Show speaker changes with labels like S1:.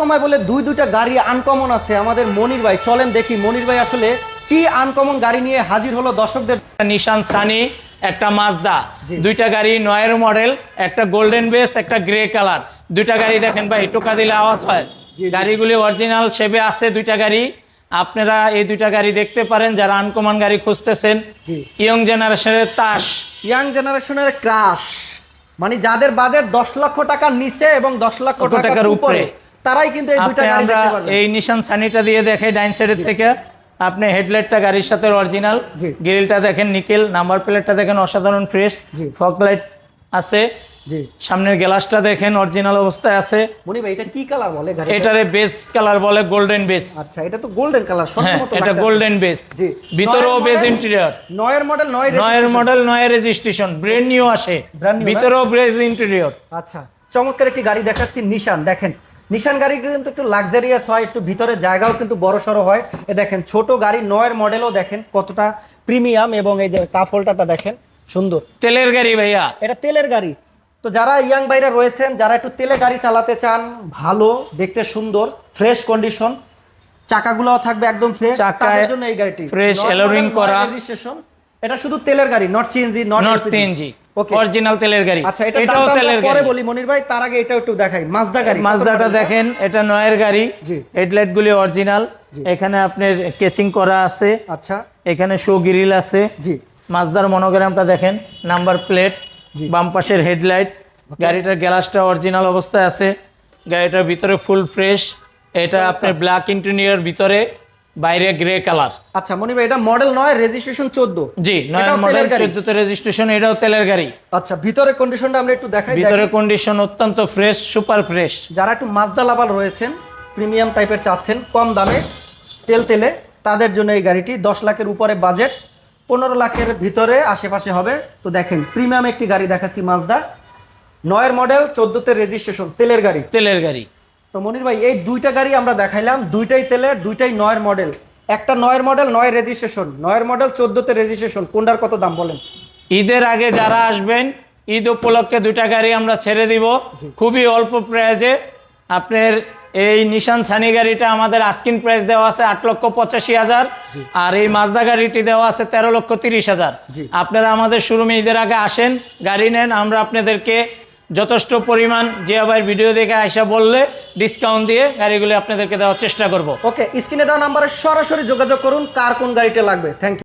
S1: শোরুমে বলে দুই দুইটা গাড়ি আনকমন আছে। আমাদের মনির ভাই চলেন দেখি মনির ভাই আসলে কি আনকমন গাড়ি নিয়ে হাজির হলো দর্শকদের।
S2: নিশান সানি একটা মাজদা দুইটা গাড়ি নয়ের মডেল একটা গোল্ডেন বেস একটা গ্রে কালার দুইটা গাড়ি দেখেন ভাই টোকা দিলে আওয়াজ হয়। গাড়িগুলি অরিজিনাল শেপে আছে দুইটা গাড়ি। আপনারা এই দুইটা গাড়ি দেখতে পারেন যারা আনকমন গাড়ি খুঁজতেছেন। ইয়ং জেনারেশনের তাস।
S1: ইয়াং জেনারেশনের ক্রাশ মানে যাদের বাজেট দশ লক্ষ টাকার নিচে এবং দশ লক্ষ টাকার উপরে। তারাই কিন্তু এই দুইটা গাড়ি দেখতে পারবেন।
S2: এই নিশান সানিটা দিয়ে দেখে ডাইন সাইডের থেকে আপনি হেডলাইটটা গাড়ির সাথে অরিজিনাল। গ্রিলটা দেখেন নিকেল নাম্বার প্লেটটা দেখেন অসাধারণ ফ্রেশ
S1: জি।
S2: ফগ লাইট আছে।
S1: জি।
S2: সামনের গ্লাসটা দেখেন অরিজিনাল অবস্থায় আছে।
S1: মনি ভাই এটা কি কালার বলে গাড়ি
S2: এটারে বেস কালার বলে গোল্ডেন বেস
S1: আচ্ছা এটা তো গোল্ডেন কালার সম্ভবত
S2: এটা গোল্ডেন বেস
S1: জি।
S2: ভিতরেও বেস ইন্টেরিয়র
S1: নয়ের মডেল নয়
S2: নয়ের মডেল নয়ের রেজিস্ট্রেশন ব্র্যান্ড নিউ আসে। ভিতরেও বেস ইন্টেরিয়র
S1: আচ্ছা চমৎকার একটি গাড়ি দেখাচ্ছি নিশান দেখেন। নিশান গাড়ি কিন্তু একটু লাক্সারিয়াস হয় একটু ভিতরে জায়গাও কিন্তু বড় সড়ো হয়। এ দেখেন ছোট গাড়ি নয়ের মডেলও দেখেন কতটা প্রিমিয়াম এবং এই যে হোল্ডারটা দেখেন সুন্দর।
S2: তেলের গাড়ি ভাইয়া।
S1: এটা তেলের গাড়ি। তো যারা ইয়াং বাইরা রয়েছেন যারা একটু তেলে গাড়ি চালাতে চান ভালো দেখতে সুন্দর ফ্রেশ কন্ডিশন চাকাগুলোও থাকবে একদম ফ্রেশ তাদের জন্য এই গাড়িটি।
S2: alloying
S1: model,
S2: করা।
S1: registration। এটা শুধু তেলের গাড়ি not CNG not
S2: CNG
S1: okay
S2: original তেলের গাড়ি।
S1: আচ্ছা এটা
S2: এটাও তেলের
S1: পরে বলি মনির ভাই তার আগে এটাও একটু দেখাই। মাজদা গাড়ি
S2: মাজদাটা দেখেন এটা নয়ের গাড়ি।
S1: জি।
S2: হেডলাইট গুলি অরিজিনাল। এখানে আপনার কেচিং করা আছে।
S1: আচ্ছা।
S2: এখানে শো গ্রিল আছে।
S1: জি।
S2: মাজদার মনোগ্রামটা দেখেন নাম্বার প্লেট
S1: জি।
S2: বাম পাশের হেডলাইট গাড়িটার গ্যালাসটা অরিজিনাল অবস্থায় আছে। গাড়িটার ভিতরে ফুল ফ্রেশ এটা আপনার ব্ল্যাক ইন্টেরিয়র ভিতরে। বাইরে গ্রে কালার।
S1: আচ্ছা মনির ভাই এটা মডেল নয় রেজিস্ট্রেশন চোদ্দ।
S2: জি নয় মডেল
S1: তেলের গাড়ি?
S2: চোদ্দতে রেজিস্ট্রেশন এটাও তেলের গাড়ি।
S1: আচ্ছা ভিতরে কন্ডিশনটা আমরা একটু দেখাই
S2: ভিতরে কন্ডিশন অত্যন্ত ফ্রেশ সুপার ফ্রেশ
S1: যারা একটু মাজদা লাভার রয়েছেন প্রিমিয়াম টাইপের চাচ্ছেন কম দামে তেল তেলে তাদের জন্য এই গাড়িটি দশ লাখের উপরে বাজেট পনেরো লাখের ভিতরে আশেপাশে হবে। তো দেখেন প্রিমিয়াম একটি গাড়ি দেখাচ্ছি মাজদা নয়ের মডেল চোদ্দোতে রেজিস্ট্রেশন তেলের গাড়ি।
S2: তেলের গাড়ি।
S1: তো মনির ভাই এই দুইটা গাড়ি আমরা দেখাইলাম দুইটাই তেলের দুইটাই নয়ের মডেল একটা নয়ের মডেল নয় রেজিস্ট্রেশন নয়ের মডেল চোদ্দোতে রেজিস্ট্রেশন কোনটার কত দাম বলেন?
S2: ঈদের আগে যারা আসবেন ঈদ উপলক্ষে দুইটা গাড়ি আমরা ছেড়ে দিব। খুবই অল্প প্রাইজে আপনার এই নিশান সানি গাড়িটা আমাদের আস্কিন প্রাইস দেওয়া আছে আট লক্ষ পঁচাশি হাজার। আর এই মাজদা গাড়িটি দেওয়া আছে তেরো লক্ষ তিরিশ হাজার। আপনারা আমাদের শোরুমে ঈদের আগে আসেন গাড়ি নেন আমরা আপনাদেরকে যথেষ্ট পরিমাণ যে আবার ভিডিও দেখে আসা বললে ডিসকাউন্ট দিয়ে গাড়িগুলি আপনাদেরকে দেওয়ার চেষ্টা করব।
S1: ওকে, স্ক্রিনে দেওয়া নাম্বারে সরাসরি যোগাযোগ করুন, কার কোন গাড়িটা লাগবে। Thank you